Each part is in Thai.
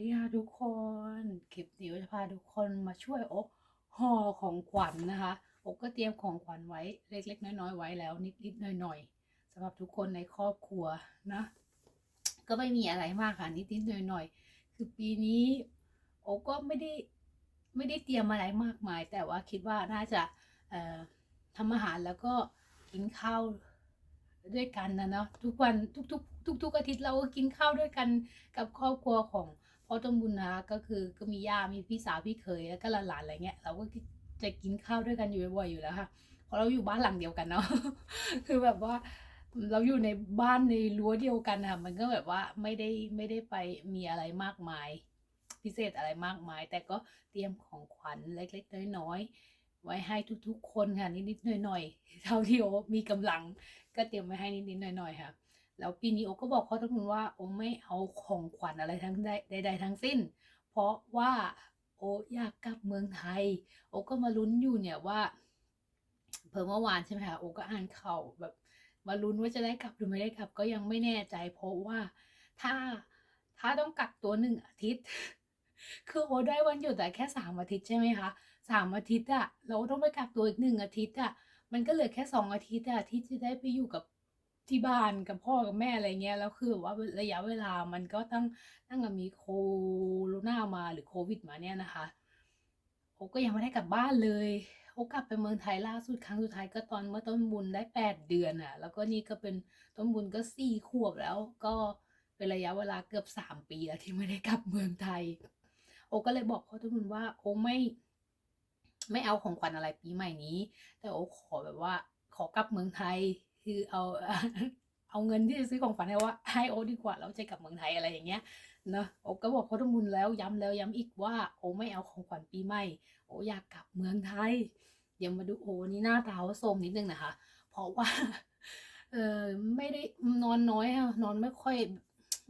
ดีค่ะทุกคนคลิปนี้จะพาทุกคนมาช่วยอ๊คห่อของขวัญนะคะอ๊คก็เตรียมของขวัญไว้เล็ก ๆ น้อยๆไว้แล้ว นิดๆหน่อยๆสำหรับทุกคนในครอบครัวนะ ก็ไม่มีอะไรมากค่ะนิดๆหน่อยๆคือปีนี้อ๊คก็ไม่ได้ไม่ได้เตรียมอะไรมากมาย แต่ว่าคิดว่าน่าจะทำอาหารแล้วก็กินข้าวด้วยกันนะเนาะทุกวันทุกๆทุกๆอาทิตย์เราก็กินข้าวด้วยกันกับครอบครัวของ พ่อต้นบุญนะคะก็คือก็มีย่ามีพี่สาวพี่เคยแล้วก็หลานๆอะไรเงี้ยเราก็จะกินข้าวด้วยกันอยู่บ่อยๆอยู่แล้วค่ะเพราะเราอยู่บ้านหลังเดียวกันเนาะคือแบบว่าเราอยู่ในบ้านในรั้วเดียวกันค่ะมันก็แบบว่าไม่ได้ไม่ได้ไปมีอะไรมากมาย พิเศษอะไรมากมาย แต่ก็เตรียมของขวัญเล็ก ๆ น้อยๆไว้ให้ทุกๆ คนค่ะนิดๆหน่อยๆเท่าที่โอมีกำลัง ก็เตรียมไว้ให้นิดๆหน่อยๆค่ะ แล้วปีนี้โอก็บอกพ่อทุกคนว่าโอไม่เอาของขวัญอะไรทั้งใดใดๆทั้งสิ้น เพราะว่าโออยากกลับเมืองไทย โอก็มาลุ้นอยู่เนี่ยว่าเพิ่มเมื่อวานใช่ไหมคะโอก็อ่านข่าวแบบมาลุ้นว่าจะได้กลับหรือไม่ได้กลับก็ยังไม่แน่ใจ เพราะว่าถ้าถ้าต้องกักตัวหนึ่งอาทิตย์ คือโอได้วันหยุดแต่แค่สามอาทิตย์ใช่ไหมคะสามอาทิตย์อะเราต้องไปกักตัวอีกหนึ่งอาทิตย์อะมันก็เหลือแค่สองอาทิตย์อะที่จะได้ไปอยู่กับ ที่บ้านกับพ่อกับแม่อะไรเงี้ยแล้วคือแบบว่าระยะเวลามันก็ตั้งตั้งแต่มีโคโรนามาหรือโควิดมาเนี่ยนะคะโอก็ยังไม่ได้กลับบ้านเลย โอกลับไปเมืองไทยล่าสุดครั้งสุดท้ายก็ตอนเมื่อต้นบุญได้แปดเดือนอะแล้วก็นี่ก็เป็นต้นบุญก็สี่ขวบแล้ว ก็เป็นระยะเวลาเกือบสามปีแล้วที่ไม่ได้กลับเมืองไทย โอก็เลยบอกพ่อต้นบุญว่า โอไม่ ไม่เอาของขวัญอะไรปีใหม่นี้ แต่โอขอแบบว่า ขอกลับเมืองไทย คือเอาเอาเงินที่จะซื้อของขวัญให้ว่าให้โอดีกว่าเราจะกลับเมืองไทยอะไรอย่างเงี้ยเนอะโอก็บอกพ่อต้นบุญแล้วย้ำแล้วย้ำอีกว่าโอไม่เอาของขวัญปีใหม่โออยากกลับเมืองไทยเดี๋ยวมาดูโอนี่หน้าตาว่าโทรมนิดนึงนะคะ เพราะว่าเออไม่ได้นอนน้อยอะนอนไม่ค่อย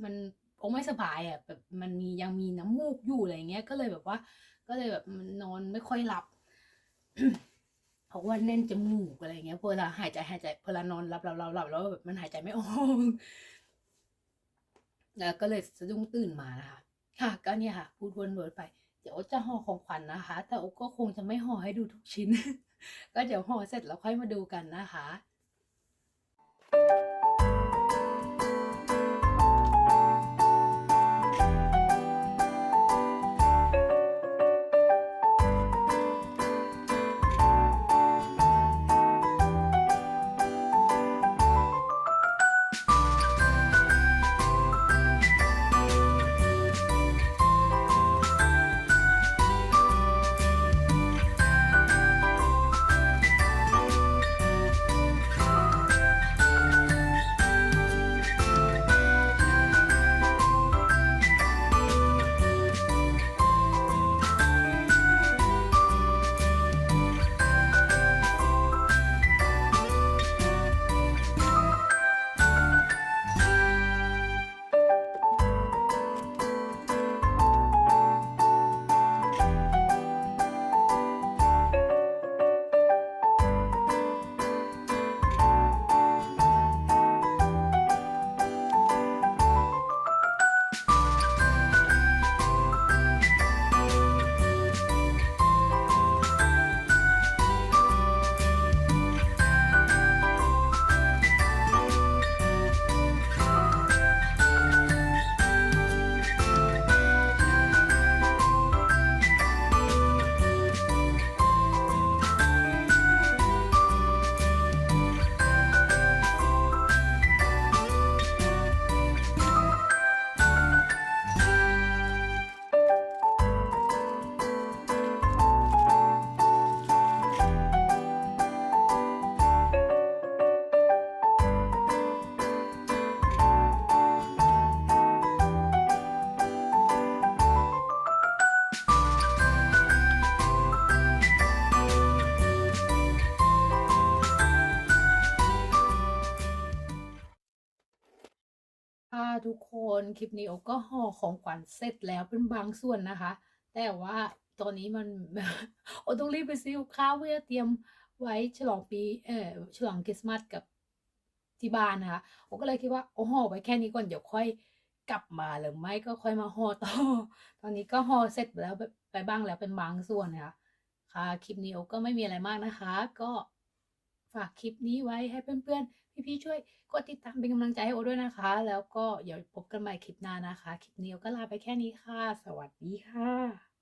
มันโอไม่สบายอะแบบมันมียังมีน้ำมูกอยู่อะไรเงี้ยก็เลยแบบว่า ก็เลยแบบมันนอนไม่ค่อยหลับ ราะว่าแน่นจมูกอะไรเงี้ยเวลาหายใจหายใจเวลานอนหลับหลับหลับหลับแล้วแบบมันหายใจไม่ออกแล้วก็เลยสะดุ้งตื่นมานะคะค่ะ ก็เนี่ยค่ะ พูดวนๆไป เดี๋ยวจะห่อของขวัญนะคะ แต่โอก็คงจะไม่ห่อให้ดูทุกชิ้น ก็เดี๋ยวห่อเสร็จแล้วค่อยมาดูกันนะคะ ค่ะทุกคนคลิปนี้โอก็ห่อของขวัญเสร็จแล้วเป็นบางส่วนนะคะ แต่ว่าตอนนี้มันโอต้องรีบไปซื้อข้าวเพื่อเตรียมไว้ฉลองปีเออฉลองคริสต์มาสกับที่บ้านนะคะโอก็เลยคิดว่าโอห่อไว้แค่นี้ก่อนเดี๋ยวค่อยกลับมาหรือไม่ก็ค่อยมาห่อต่อ ตอนนี้ก็ห่อเสร็จแล้วไปบ้างแล้วเป็นบางส่วนนะคะค่ะคลิปนี้โอก็ไม่มีอะไรมากนะคะ ก็ ฝากคลิปนี้ไว้ให้เพื่อนๆ พี่ๆช่วยกดติดตามเป็นกำลังใจให้โอด้วยนะคะ แล้วก็เดี๋ยวพบกันใหม่คลิปหน้านะคะ คลิปนี้ก็ลาไปแค่นี้ค่ะ สวัสดีค่ะ